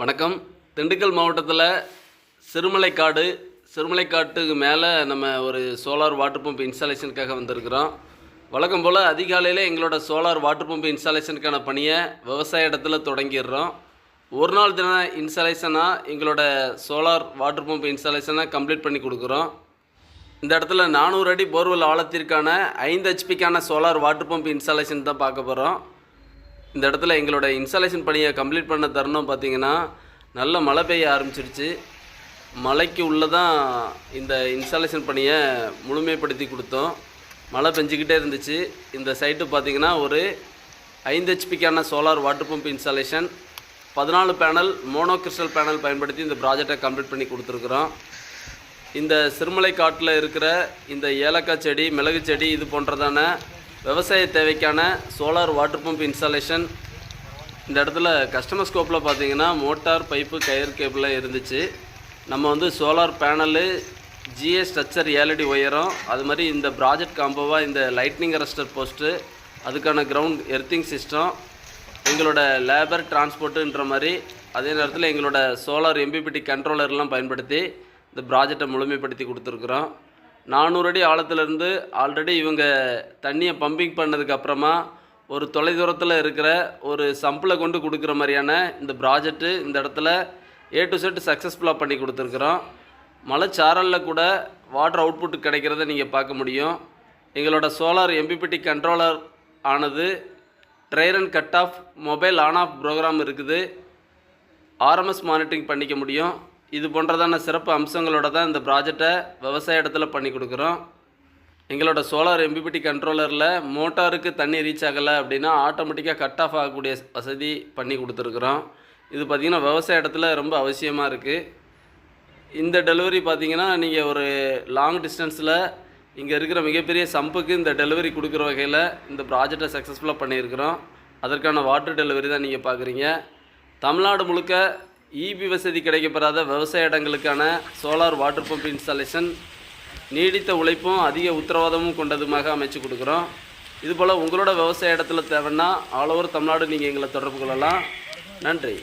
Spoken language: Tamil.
வணக்கம். திண்டுக்கல் மாவட்டத்தில் சிறுமலைக்காடு சிறுமலைக்காட்டுக்கு மேலே நம்ம ஒரு சோலார் வாட்டர் பம்ப் இன்ஸ்டாலேஷனுக்காக வந்திருக்கிறோம். வழக்கம் போல் அதிகாலையில் எங்களோட சோலார் வாட்டர் பம்ப் இன்ஸ்டாலேஷனுக்கான பணியை விவசாய இடத்துல தொடங்கிடுறோம். ஒரு நாள் தின இன்ஸ்டாலேஷனாக எங்களோட சோலார் வாட்டர் பம்ப் இன்ஸ்டாலேஷனை கம்ப்ளீட் பண்ணி கொடுக்குறோம். இந்த இடத்துல நானூறு அடி போர்வெல் ஆழத்திற்கான ஐந்து ஹெச்பிக்கான சோலார் வாட்டர் பம்ப் இன்ஸ்டாலேஷன் தான் பார்க்க போகிறோம் இந்த இடத்துல எங்களோட இன்ஸ்டாலேஷன் பணியை கம்ப்ளீட் பண்ண தருணம் பார்த்தீங்கன்னா நல்ல மழை பெய்ய ஆரம்பிச்சிருச்சு. மழைக்கு உள்ளே தான் இந்த இன்ஸ்டாலேஷன் பணியை முழுமைப்படுத்தி கொடுத்தோம். மழை பெஞ்சிக்கிட்டே இருந்துச்சு. இந்த சைட்டு பார்த்திங்கன்னா ஒரு ஐந்து ஹெச்பிக்கான சோலார் வாட்டர் பம்ப் இன்ஸ்டாலேஷன் பதினாலு பேனல் மோனோ கிறிஸ்டல் பேனல் பயன்படுத்தி இந்த ப்ராஜெக்டை கம்ப்ளீட் பண்ணி கொடுத்துருக்குறோம். இந்த சிறுமலை காட்டில் இருக்கிற இந்த ஏலக்காய் செடி மிளகு செடி இது போன்றதான விவசாய தேவைக்கான சோலார் வாட்டர் பம்ப் இன்ஸ்டாலேஷன் இந்த இடத்துல கஸ்டமர் ஸ்கோப்பில் பார்த்தீங்கன்னா மோட்டார் பைப்பு கயர் கேபிளாக இருந்துச்சு. நம்ம வந்து சோலார் பேனலு ஜிஏ ஸ்ட்ரக்சர் ஏழடி உயரம் அது மாதிரி இந்த ப்ராஜெக்ட் காம்போவாக இந்த லைட்னிங் அரஸ்டர் போஸ்ட்டு அதுக்கான கிரவுண்ட் எர்த்திங் சிஸ்டம் எங்களோட லேபர் டிரான்ஸ்போர்ட்டுன்ற மாதிரி அதே நேரத்தில் எங்களோட சோலார் எம்பிபிடி கண்ட்ரோலர்லாம் பயன்படுத்தி இந்த ப்ராஜெக்டை முழுமைப்படுத்தி கொடுத்துருக்குறோம். நானூறு அடி ஆழத்துலேருந்து ஆல்ரெடி இவங்க தண்ணியை பம்பிங் பண்ணதுக்கப்புறமா ஒரு தொலைதூரத்தில் இருக்கிற ஒரு சம்பில் கொண்டு கொடுக்குற மாதிரியான இந்த ப்ராஜெக்ட்டு இந்த இடத்துல ஏ டு செட் சக்ஸஸ்ஃபுல்லாக பண்ணி கொடுத்துருக்குறோம். மலைச்சாரலில் கூட வாட்டர் அவுட்புட் கிடைக்கிறத நீங்கள் பார்க்க முடியும். எங்களோட சோலார் எம்பிபிடி கண்ட்ரோலர் ஆனது dry run and cut off mobile on off program இருக்குது. ஆர்எம்எஸ் மானிட்டரிங் பண்ணிக்க முடியும். இது போன்றதான சிறப்பு அம்சங்களோட தான் இந்த ப்ராஜெக்டை விவசாய இடத்துல பண்ணி கொடுக்குறோம். எங்களோட சோலார் எம்பிபிடி கண்ட்ரோலரில் மோட்டாருக்கு தண்ணி ரீச் ஆகலை அப்படின்னா ஆட்டோமேட்டிக்காக கட் ஆஃப் ஆகக்கூடிய வசதி பண்ணி கொடுத்துருக்குறோம். இது பார்த்திங்கன்னா விவசாய இடத்துல ரொம்ப அவசியமாக இருக்குது இந்த டெலிவரி பார்த்திங்கன்னா நீங்கள் ஒரு லாங் டிஸ்டன்ஸில் இங்கே இருக்கிற மிகப்பெரிய சம்புக்கு இந்த டெலிவரி கொடுக்குற வகையில் இந்த ப்ராஜெக்டை சக்ஸஸ்ஃபுல்லாக பண்ணியிருக்கிறோம். அதற்கான வாட்டர் டெலிவரி தான் நீங்கள் பார்க்குறீங்க தமிழ்நாடு முழுக்க இபி வசதி கிடைக்கப்பெறாத விவசாய இடங்களுக்கான சோலார் வாட்டர் பம்ப் இன்ஸ்டாலேஷன் நீடித்த உழைப்பும் அதிக உத்தரவாதமும் கொண்டதுமாக அமைச்சு கொடுக்குறோம். இதுபோல் உங்களோட விவசாய இடத்துல தேவைன்னா ஆல் ஓவர் தமிழ்நாடு நீங்கள் எங்களை தொடர்பு கொள்ளலாம். நன்றி.